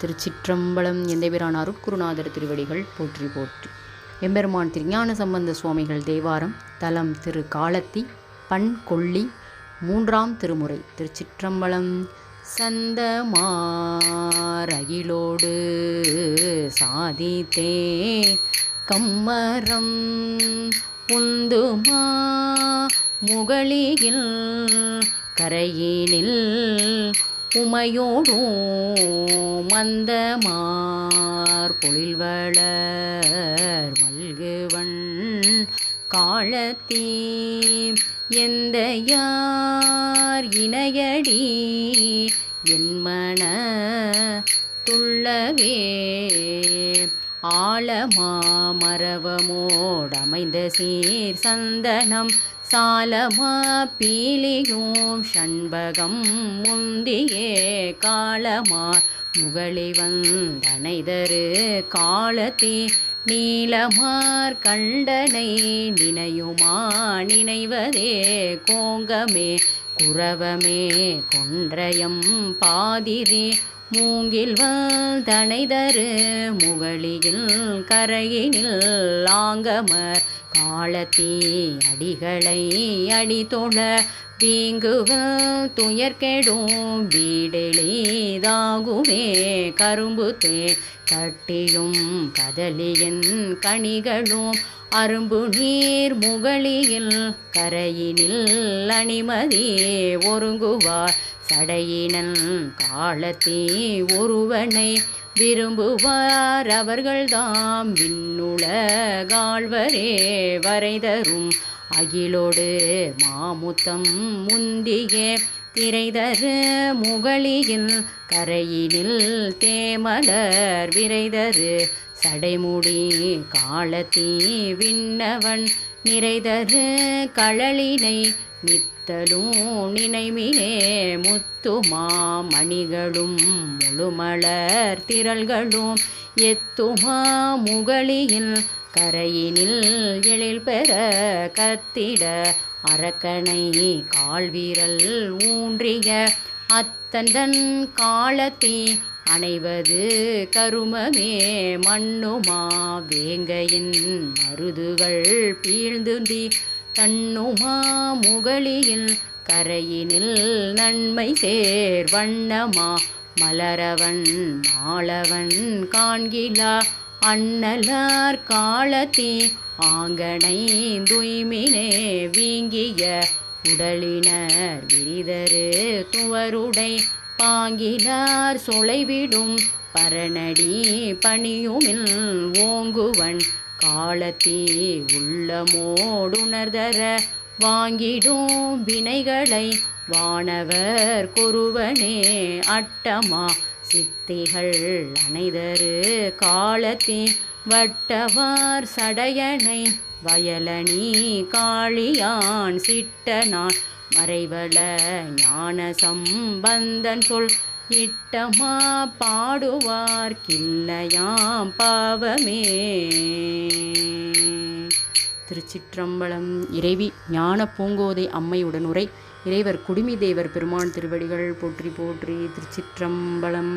திருச்சிற்றம்பலம் எந்தபிரான் அருட்குருநாதர் திருவடிகள் போற்றி போற்றி. எம்பெருமான் திருஞான சம்பந்த சுவாமிகள் தேவாரம் தலம் திரு காலத்தி பண் கொள்ளி மூன்றாம் திருமுறை திருச்சிற்றம்பலம். சந்தமாரகிலோடு சாதித்தே கம்மரம் உந்துமா முகளியில் கரையினில் உமையோடும் மந்தமார் பொழில்வளர் மல்குவன் காலத்தீ. எந்த யார் இணையடி என் மன துள்ளவே. ஆழமாமரவமோடமைந்த சீர் சந்தனம் சாலமா பீலியும் ஷண்பகம் முந்தியே காலமார் முகழி வந்தனைதரு காலத்தே நீலமார் கண்டனை நினையுமா நினைவதே கோங்கமே குரவமே கொன்றயம் பாதிரே மூங்கில் தனைதரு முகளியில் கரையினில் லாங்கமர் காலத்தீ அடிகளை அடித்தொழ வீங்குவல் துயர்கெடும் வீடெளிதாகுமே. கரும்பு தே கட்டியும் கதலியின் கனிகளும் அரும்பு நீர் முகளியில் கரையினில் அணிமதி ஒருங்குவார். சடையினன் காலத்தே ஒருவனை விரும்புவார். அவர்கள்தாம் விண்ணுலகாழ்வரே வரைதரும். அகிலோடு மாமுத்தம் முந்திய திரைதரு முகளியில் கரையினில் தேமலர் விரைதரு சடைமுடி காலத்தீ விண்ணவன் நிறைதரு களலினை நித்தலும் நினைமினே முத்துமா மணிகளும் முழுமலர் திரள்களும் எத்துமா முகளியில் கரையினில் எழில் பெற கத்திட அரக்கனை கால்வீரல் ஊன்றிய அத்தந்தன் காலத்தே அணைவது கருமமே மண்ணுமா வேங்கையின் மருதுகள் பீழ்ந்துந்தி தன்னுமா முகளியில் கரையினில் நன்மை சேர் வண்ணமா மலரவன் மாளவன் காண்கிலா அண்ணலார் காலத்தே ஆங்கனை துய்மினே வீங்கிய உடலினர் விரிதரு துவருடை பாங்கினார் சொலைவிடும் பரணடி பணியுமில் ஓங்குவன் காலத்தே உள்ளமோடுணர்தர வாங்கிடும் வினைகளை வானவர் குருவனே அட்டமா சித்திகள் அனைதரு காலத்தே வட்டவார் சடையனை வயலணி காளியான் சிட்டனான் மறைவள ஞான சம்பந்தன் சொல் இட்டமா பாடுவார் கில்லையாம் பாவமே. திருச்சிற்றம்பலம் இறைவி ஞான பூங்கோதை அம்மையுடன் உரை. இறைவர் குடுமி தேவர் பெருமான் திருவடிகள் போற்றி போற்றி திருச்சிற்றம்பலம்.